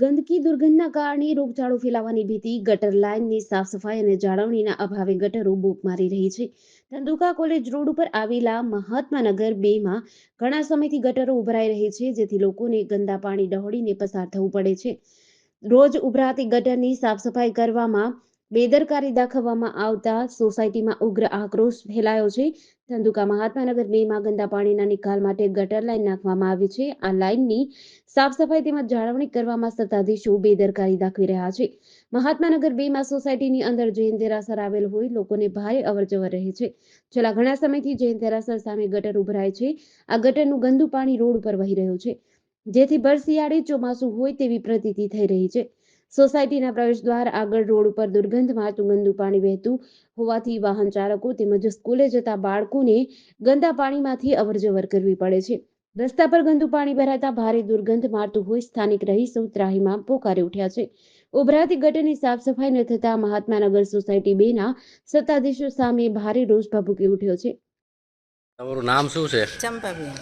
ગંદકી દુર્ગંધના કારણે રોગચાળો ફેલાવાની ભીતિ, ગટર લાઇનની સાફ સફાઈ અને જાળવણીના અભાવે ગટરો બૂક મારી રહી છે. ધંધુકા કોલેજ રોડ ઉપર આવેલા મહાત્માનગર બેમાં ઘણા સમયથી ગટરો ઉભરાઈ રહી છે, જેથી લોકોને ગંદા પાણી ડહોળીને પસાર થવું પડે છે. રોજ ઉભરાતી ગટરની સાફ સફાઈ કરવામાં બેદરકારી દાખવવામાં આવતા સોસાયટીમાં ઉગ્ર આક્રોશ ફેલાયો છે. ધંધુકા મહાત્માનગર બેમાં ગંદા પાણીના નિકાલ માટે ગટર લાઈન નાખવામાં આવી છે. આ લાઈનની સાફ સફાઈ તેમજ જાળવણી કરવામાં સત્તાધીશો બેદરકારી દાખવી રહ્યા છે. મહાત્માનગર બેમાં સોસાયટીની અંદર જૈન દેરાસર આવેલ હોય લોકોને ભારે અવરજવર રહે છે. છેલ્લા ઘણા સમયથી જૈન દેરાસર સામે ગટર ઉભરાય છે. આ ગટરનું ગંદુ પાણી રોડ ઉપર વહી રહ્યું છે. જેથી ભર ચોમાસું હોય તેવી પ્રતીતિ થઈ રહી છે. સોસાયટીના પ્રવેશ દ્વાર આગળ રોડ ઉપર દુર્ગંધમાં મારતું ગંદુ પાણી વહેતું હોવાથી વાહન ચાલકો તેમજ સ્કૂલે જતા બાળકોને ગંદા પાણીમાંથી અવરજવર કરવી પડે છે. રસ્તા પર ગંદુ પાણી ભરાતા ભારે દુર્ગંધ મારતું હોય સ્થાનિક રહીશો ત્રાહીમાં પોકારી ઉઠ્યા છે. ઉભરાતી ગટરની સાફ સફાઈ ન થતા મહાત્માનગર સોસાયટી બેના સત્તાધીશો સામે ભારે રોષ ભભૂકી ઉઠ્યો છે. તમારું નામ શું છે? ચંપાબેન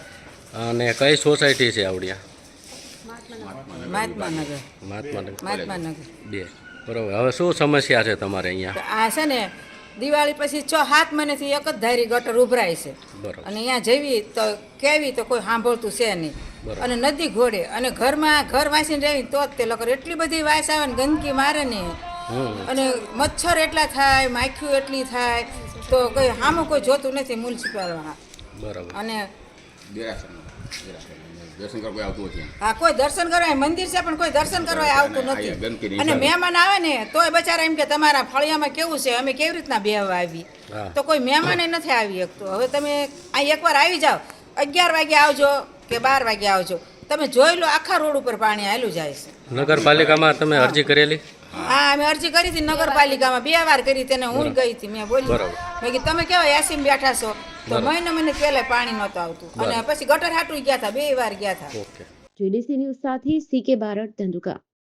અને કઈ સોસાયટી છે આવડિયા? મહાત્માનગર. મહાત્મા મહાત્માનગર. બે. બરોબર. હવે શું સમસ્યા છે તમારે અહીંયા? તો આ છે ને દિવાળી પછી છ હાથ મહિનાથી એક જ ધારી ગટર ઉભરાય છે. અને અહીંયા જવી તો કેવી તો કોઈ સાંભળતું છે નહીં. અને નદી ઘોડે. અને ઘરમાં ઘર વાંચીને રહેવી તો જ તે લોકો એટલી બધી વાસ આવે ને ગંદકી મારે ને અને મચ્છર એટલા થાય માખ્યું એટલી થાય તો કોઈ સામું કોઈ જોતું નથી મ્યુનિસિપલ બરોબર. અને દર્શન કરવા કોઈ આવતું નથી હા કોઈ દર્શન કરવા મંદિર છે પણ કોઈ દર્શન કરવા આવતું નથી. અને મહેમાન આવે ને તોય બચારા એમ કે તમારા ફળિયામાં કેવું છે અમે કેવી રીતના બેહવા આવી? તો કોઈ મહેમાને નથી આવી શકતું હવે તમે અહીં એકવાર આવી જાઓ. અગિયાર વાગે આવજો કે બાર વાગે આવજો. તમે જોઈ લો આખા રોડ ઉપર પાણી આવેલું જાય છે. નગરપાલિકામાં તમે અરજી કરેલી? હા અમે અરજી કરી હતી નગરપાલિકામાં. બે વાર કરી તેને હું ગઈ હતી. મેં બોલી. મેં કીધું તમે કેવા એસી બેઠા છો? તો મહિને મહિને પહેલા પાણી નહોતું આવતું. અને પછી ગટર હાટું ગયા હતા બે વાર ગયા હતા જેડીસી ન્યૂઝ સાથે સી કે બારડ ધંધુકા.